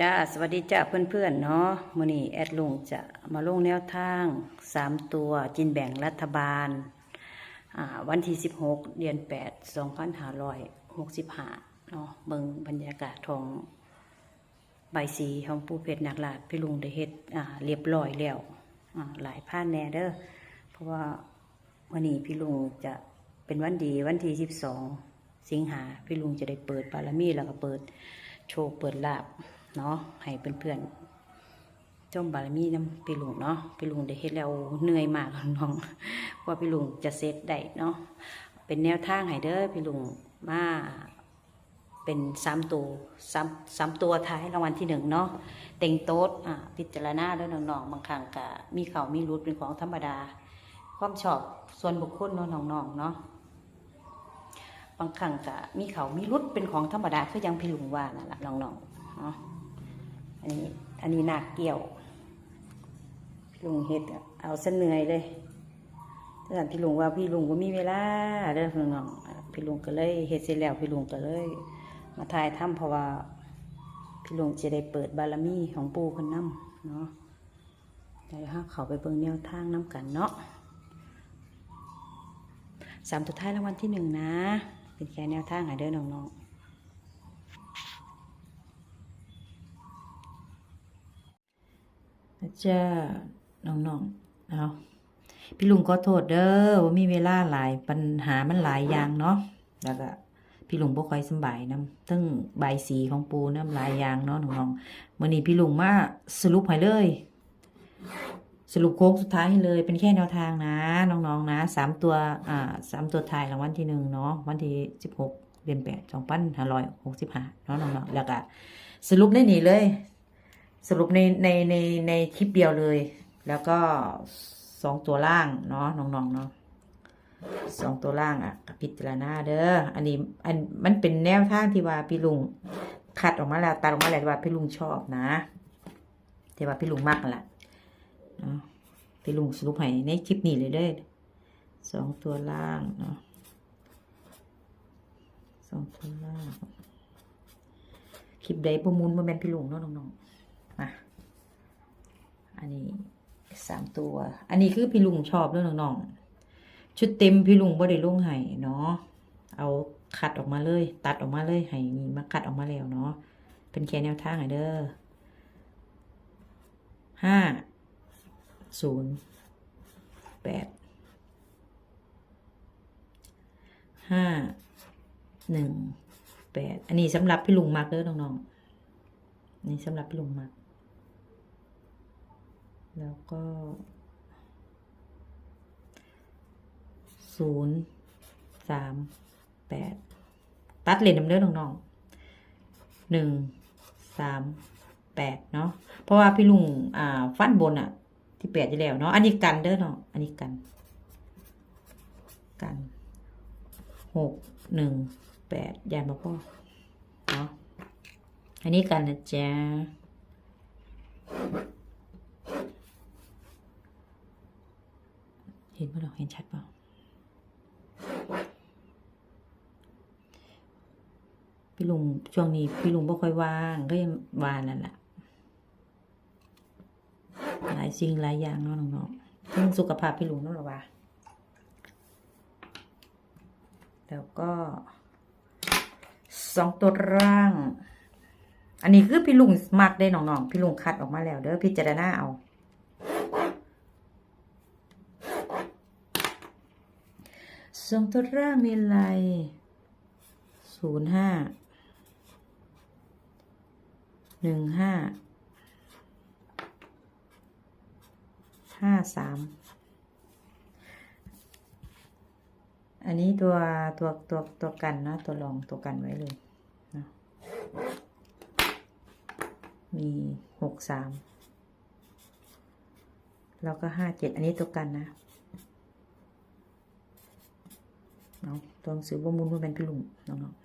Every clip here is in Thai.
จ้าสวัสดีจ้าเพื่อนๆเนาะมื้อนี้แอดลุงจะมาลงแนวทางสามตัวจินแบ่งรัฐบาลอ่าวันที่16เดือน8 2565เนาะเบิงบรรยากาศของใบสีของปูเพชรนักลาดพี่ลุงได้เฮ็ดอ่าเรียบร้อยแล้วอ่าหลายผ่านแน่เด้อเพราะว่าวันนี้พี่ลุงจะเป็นวันดีวันที่12สิงหาพี่ลุงจะได้เปิดบารมีแล้วก็เปิดโชว์เปิดลาบ เนาะให้เพื่อนๆจมบารมีน้ำพี่ลุงเนาะพี่ลุงได้เฮ็ดแล้วเหนื่อยมากน้องว่าพี่ลุงจะเซตได้เนาะเป็นแนวทางให้เด้อพี่ลุงมาเป็นสามตัวสามสามตัวท้ายรางวัลที่หนึ่งเนาะเต็งโต๊ดอ่าพิจารณาด้อน้องๆบางครั้งก็มีเข่ามีรุดเป็นของธรรมดา ความชอบส่วนบุคคลเนาะน้องๆเนาะบางครั้งก็มีเขามีรุดเป็นของธรรมดาคือยังพี่ลุงว่านั่นแหละน้องๆเนาะ อันนี้อันนี้หนักเกี่ยวพี่ลุงเฮ็ดเอาเส้นเหนื่อยเลยถ้าถามพี่ลุงว่าพี่ลุงก็มีเวลาเด้อน้องพี่ลุงก็เลยเฮ็ดเสร็จแล้วพี่ลุงก็เลย มาถ่ายทำเพราะว่า พี่ลุงจะได้เปิดบารมีของปู่เพิ่นนำเนาะเดี๋ยวเราเขาไปเบิ่งแนวทางน้กันเนาะสามตัวท้ายรางวัลที่หนึ่งนะ เป็นแค่แนวทางห้เด้อน้องๆ นะจ้าน้องๆเอาพี่ลุงก็โทษเด้อว่ามีเวลาหลายปัญหามันหลายอย่างเนาะแล้วก็พี่ลุงบ่ค่อยสบายนำทั้งใบสีของปูน้ำหลายอย่างเนาะน้องๆมื้อนี้พี่ลุงมาสรุปให้เลย สรุปโค้งสุดท้ายให้เลย เป็นแค่แนวทางนะ น้องๆนะสามตัวอ่าสามตัวท้ายรางวัลที่หนึ่งเนาะวันที่สิบหกเดือนแปดสองพันห้าร้อยหกสิบห้าเนาะน้องๆแล้วก็สรุปได้นี่เลย สรุปในในในในคลิปเดียวเลย แล้วก็สองตัวล่างเนาะน้องๆเนาะสองตัวล่างอะก็พิจารณาเด้ออันนี้อันมันเป็นแนวทางที่ว่าพี่ลุงคัดออกมาแล้วตัดออกมาแล้วทิว่าพี่ลุงชอบนะที่ว่าพี่ลุงมักนั่นแหละเนาะพี่ลุงสรุปให้ในคลิปนี้เลยเด้อสองตัวล่างเนาะสองตัวล่างคลิปใดประมูลมาแม่นพี่ลุงเนาะน้องๆ อันนี้สามตัว อันนี้คือพี่ลุงชอบเรื่องน้องๆชุดเต็มพี่ลุงบ่ได้ลงให้เนาะเอาคัดออกมาเลย ตัดออกมาเลยให้มีมาคัดออกมาแล้วเนาะเป็นแค่แนวทางให้เด้อห้าศูนย์แปดห้าหนึ่งแปดอันนี้สำหรับพี่ลุงมากเด้อน้องๆนี่สำหรับพี่ลุงมาก แล้วก็ศูนย์สามแปดตัดเลนน้ำเลือดน้องๆหนึ่งสามแปดเนาะเพราะว่าพี่ลุงอ่าฟันบนอะ ที่แปดจะแล้วเนาะอันนี้กันเด้อเนาะอันนี้กัน กันหกหนึ่งแปดยานบอกพ่อเนาะอันนี้กันนะจ๊ะ ห็นป่ะเราเห็นชัดเปล่าพี่ลุงช่วงนี้พี่ลุงบ่ค่อยว่างก็ยังวานนั่นแหละหลายสิ่งหลายอย่างเนาะน้องๆทั้งสุขภาพพี่ลุงเนาะหรอวะแล้วก็สองตัวร่าง อันนี้คือพี่ลุงมักได้น้องๆพี่ลุงคัดออกมาแล้วเด้อพิจารณาเอา สองตัวร่ามีอะไรศูนย์ห้าหนึ่งห้าห้าสามอันนี้ตัวตัวตัวตัวกันนะ ตัวรองตัวกันไว้เลยนะมีหกสามแล้วก็ห้าเจ็ดอันนี้ตัวกันนะ เนาะตัวหนังสือว่ามูลว่าเป็นพี่ลุงน้องๆ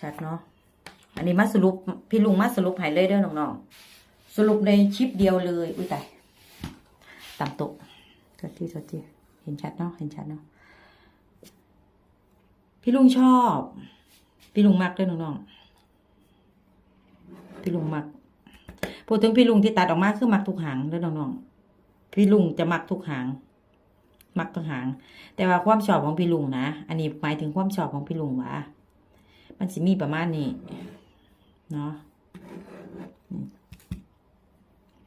ชัดเนาะอันนี้มาสรุปพี่ลุงมาสรุปให้เลยเด้อน้องๆสรุปในชิปเดียวเลยอุ้ยตายต่ำตกสักทีสักทีเห็นชัดเนาะเห็นชัดเนาะพี่ลุงชอบ พี่ลุงมักเด้อน้องๆพี่ลุงมักพูดถึงพี่ลุงที่ตัดออกมาคือมักทุกหางเด้อน้องๆพี่ลุงจะมักทุกหาง มักทุกหาง แต่ว่าความชอบของพี่ลุงนะ อันนี้หมายถึงความชอบของพี่ลุงว่ามันสิมีประมาณนี้เนาะ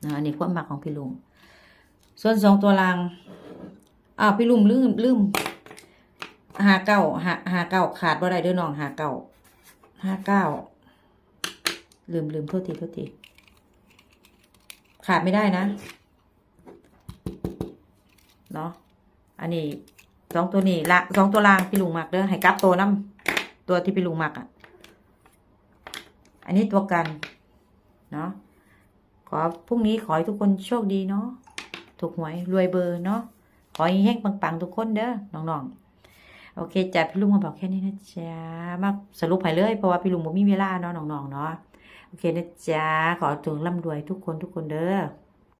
นี่าะอันนี้ความมักของพี่ลุง ส่วนสองตัวรางอ้าวพี่ลุงลืมลืมหาเก้าหาหาเก้าขาดบ่ได้เด้อน้องหาเก้าห้าเก้าลืมลืมโทษทีโทษทีขาดไม่ได้นะ เนาะ อันนี้สองตัวนี้ละสองตัวรางพี่ลุงมักเด้อให้กลับตัวน้ำตัวที่พี่ลุงมักอะ อันนี้ตัวกัน เนาะขอพรุ่งนี้ขอให้ทุกคนโชคดีเนาะถูกหวยรวยเบอร์เนาะขอให้แห้งปังๆทุกคนเด้อน้องๆโอเคจ้ะพี่ลุงมาบอกแค่นี้นะจ๊ะมาสรุปให้เลยเพราะว่าพี่ลุงบ่มีเวลาเนาะน้องๆเนาะโอเคนะจ๊ะขอถึงร่ำรวยทุกคนทุกคนเด้อ